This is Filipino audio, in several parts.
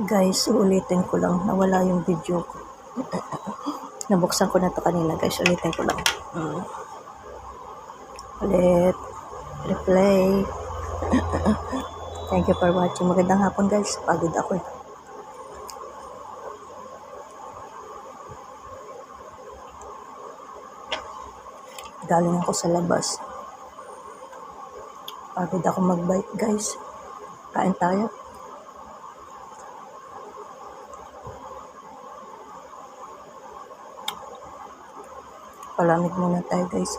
Guys, uulitin ko lang. Nawala yung video ko. Nabuksan ko na to kanina guys. Ulitin ko lang. Mm. Ulit. Replay. Thank you for watching. Magandang hapon guys. Pagod ako eh. Galing ako sa labas. Pagod ako mag-bike guys. Kain tayo. Palamig muna tayo guys.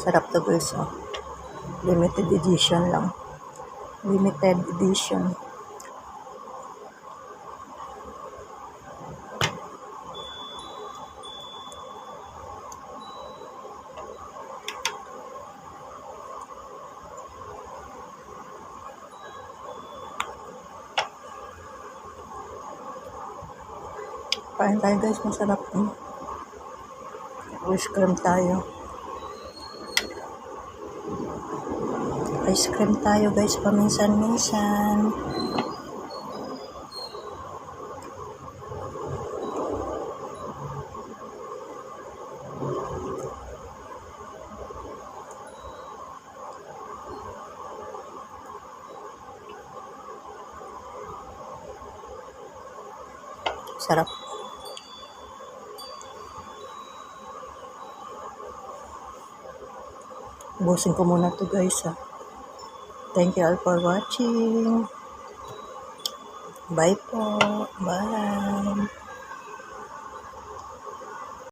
Sarap to guys. Oh. Limited edition lang. Limited edition. Kain tayo guys, masarap. Mm. Ice cream tayo. Ice cream tayo guys, paminsan-minsan. Sarap. Busin ko muna to guys ha. Thank you all for watching. Bye po. Bye.